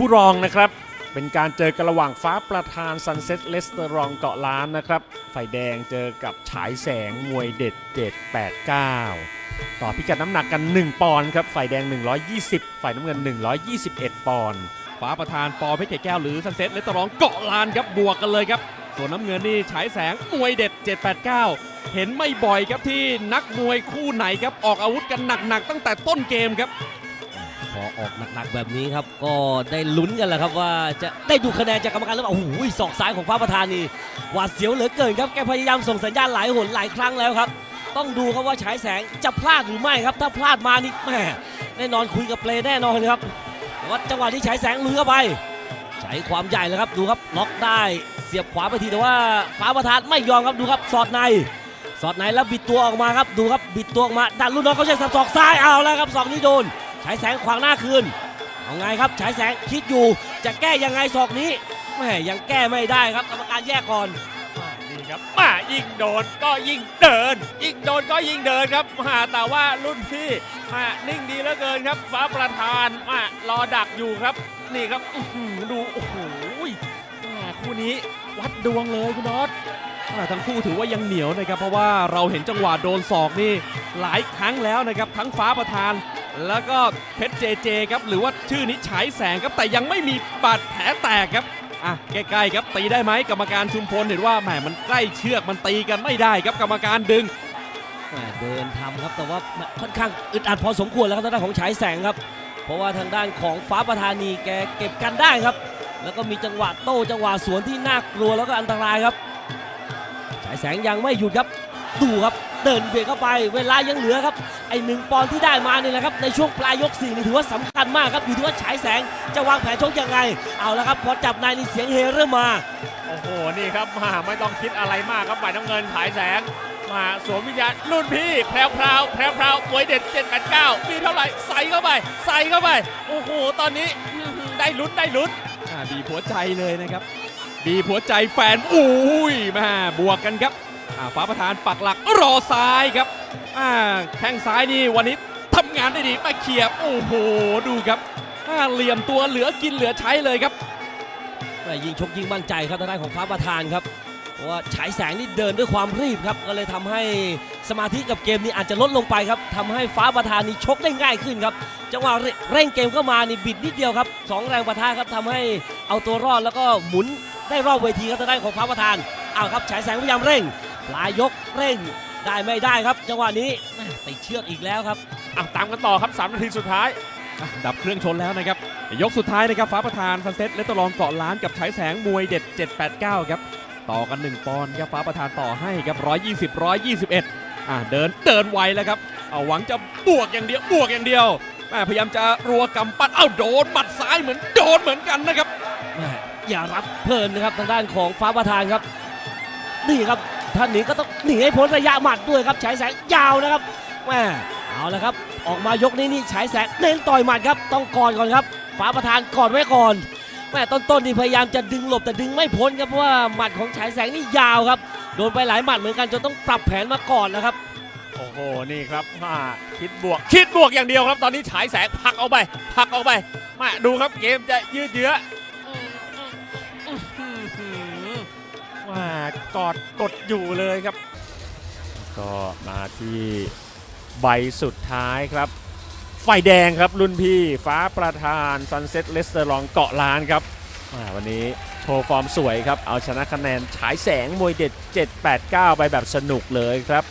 คู่รองนะครับ เป็นการเจอกันระหว่างฟ้าประธานซันเซ็ตเลสเตอรองเกาะล้านนะครับ ฝ่ายแดงเจอกับฉายแสงมวยเด็ด 789 ต่อพิกัดน้ำหนักกัน 1 ปอนด์ครับ ฝ่ายแดง 120 ฝ่ายน้ำเงิน 121 ปอนด์ฟ้าประธานปอเพชรแก้วหรือซันเซ็ตเลสเตตรองเกาะล้านครับบวกกันเลยครับ ส่วนน้ำเงินนี่ฉายแสงมวยเด็ด 789 เห็นไม่บ่อยครับที่นักมวยคู่ไหนครับออกอาวุธกันหนักๆตั้งแต่ต้นเกมครับ พอออกหนักๆแบบนี้ครับ ก็ได้ลุ้นกันแหละครับว่าจะได้ดูคะแนนจากกรรมการหรือเปล่าโอ้โหศอกซ้ายของฟ้าประธานนี่หวาดเสียวเหลือเกินครับแกพยายามส่งสัญญาณหลายหนหลายครั้งแล้วครับ ต้องดูครับว่าฉายแสงจะพลาดหรือไม่ครับ ถ้าพลาดมานี่แม่แน่นอนคุยกับเปลแน่นอนครับแต่ว่าจังหวะที่ฉายแสงลุยเข้าไปใช้ความใหญ่เลยครับดูครับล็อกได้เสียบขวาไปทีแต่ว่าฟ้าประธานไม่ยอมครับดูครับสอดในสอดในแล้วบิดตัวออกมาครับดูครับบิดตัวออกมาดันลูกน้องเขาใช้สับศอกซ้ายเอาแล้วครับศอกนี้โดน ฉายแสงขวางหน้าคืน เอาไงครับฉายแสงคิดอยู่จะแก้ยังไงศอกนี้แหม่ยังแก้ไม่ได้ครับกรรมการแยกก่อนนี่ครับมายิ่งโดนก็ยิ่งเดิน ยิ่งโดนก็ยิ่งเดินครับมาแต่ว่ารุ่นพี่มานิ่งดีเหลือเกินครับ ฟ้าประธานมารอดักอยู่ครับ นี่ครับอื้อหือดูโอ้โหแม่คู่นี้วัดดวงเลยคุณนอตอ่าทั้งคู่ถือว่ายังเหนียวนะครับ เพราะว่าเราเห็นจังหวะโดนศอกนี่หลายครั้งแล้วนะครับ ทั้งฟ้าประธาน แล้วก็เพชรเจเจครับหรือว่าชื่อนี้ฉายแสงครับแต่ยังไม่มีบาดแผลแตกครับอะใกล้ๆครับตีได้ไหมกรรมการชุมพลเห็นว่าแหมมันใกล้เชือกมันตีกันไม่ได้ครับกรรมการดึงแหม่เดินทำครับแต่ว่าค่อนข้างอึดอัดพอสมควรแล้วครับทางด้านของฉายแสงครับ เพราะว่าทางด้านของฟ้าประธานีแกเก็บกันได้ครับ แล้วก็มีจังหวะโต้จังหวะสวนที่น่ากลัวแล้วก็อันตรายครับ ฉายแสงยังไม่หยุดครับดูครับ เดินเบียดเข้าไปเวลายังเหลือครับไอหนึ่งปอนด์ที่ได้มานี่แหละครับในช่วงปลายยกสี่นี่ถือว่าสำคัญมากครับอยู่ที่ว่าฉายแสงจะวางแผนชกยังไง เอาละครับพอจับในนี่เสียงเฮเริ่มมาโอ้โหนี่ครับมาไม่ต้องคิดอะไรมากครับฝ่ายน้ำเงินฉายแสงมาสวมวิญญาณรุ่นพี่แพรวพราวแพรวพราวมวยเด็ด789มีเท่าไหร่ใส่เข้าไป ใส่เข้าไป โอ้โห ตอนนี้อื้อหือได้ลุ้นได้ลุ้นอ่าบีบหัวใจเลยนะครับ บีบหัวใจแฟนอุ้ยแมาบวกกันครับ อ่าฟ้าประธานปักหลักรอซ้ายครับอ่าแข้งซ้ายนี่วันนี้ทำงานได้ดีมาเขียบโอ้โหดูครับอ่าเหลี่ยมตัวเหลือกินเหลือใช้เลยครับแต่ยิงชกยิงมั่นใจครับทางด้านของฟ้าประธานครับว่าฉายแสงนี่เดินด้วยความรีบครับก็เลยทำให้สมาธิกับเกมนี้อาจจะลดลงไปครับทำให้ฟ้าประธานนี่ชกได้ง่ายขึ้นครับจังหวะเร่งเกมเข้ามานี่บิดนิดเดียวครับสองแรงประทะครับทำให้เอาตัวรอดแล้วก็หมุนได้รอบเวทีครับทางด้านของฟ้าประธานเอาครับฉายแสงพยายามเร่ง ปลายยกเร่งได้ไม่ได้ครับ จังหวะนี้แม่ติดเชือกอีกแล้วครับอะตามกันต่อครับ 3 นาทีสุดท้ายอะดับเครื่องชนแล้วนะครับ ยกสุดท้ายนะครับฟ้าประธานซันเซ็ตเลตตรองเกาะล้านกับฉายแสงมวยเด็ด 789 ครับ ต่อกัน 1 ปอนด์ครับฟ้าประธานต่อให้ครับ 120 121 อะเดินเดินไวแล้วครับเอาหวังจะบวกอย่างเดียวบวกอย่างเดียวแม่พยายามจะรัวกำปั้นเอ้าโดนหมัดซ้ายเหมือนโดนเหมือนกันนะครับแม่อย่ารับเพลินนะครับทางด้านของฟ้าประธานครับ นี่ครับ ท่านหนีก็ต้องหนีให้พ้นระยะหมัดด้วยครับฉายแสงยาวนะครับแม่เอาละครับ ออกมายกนี้นี่ฉายแสงเน้นต่อยหมัดครับต้องก่อนก่อนครับฟ้าประธานก่อนไว้ก่อนแม่ต้นๆนี่พยายามจะดึงหลบแต่ดึงไม่พ้นครับเพราะว่าหมัดของฉายแสงนี่ยาวครับโดนไปหลายหมัดเหมือนกันจนต้องปรับแผนมาก่อนนะครับโอ้โห นี่ครับมาคิดบวก คิดบวกอย่างเดียวครับ ตอนนี้ฉายแสงผลักออกไปผลักออกไป มาดูครับเกมจะยืดเยื้อ กอดกดอยู่เลยครับ ก็มาที่ใบสุดท้ายครับ ไฟแดงครับรุ่นพี่ฟ้าประธานซันเซ็ตเลสเตอร์ลองเกาะล้านครับวันนี้โชว์ฟอร์มสวยครับ เอาชนะคะแนนฉายแสงมวยเด็ด 789 ไปแบบสนุกเลยครับ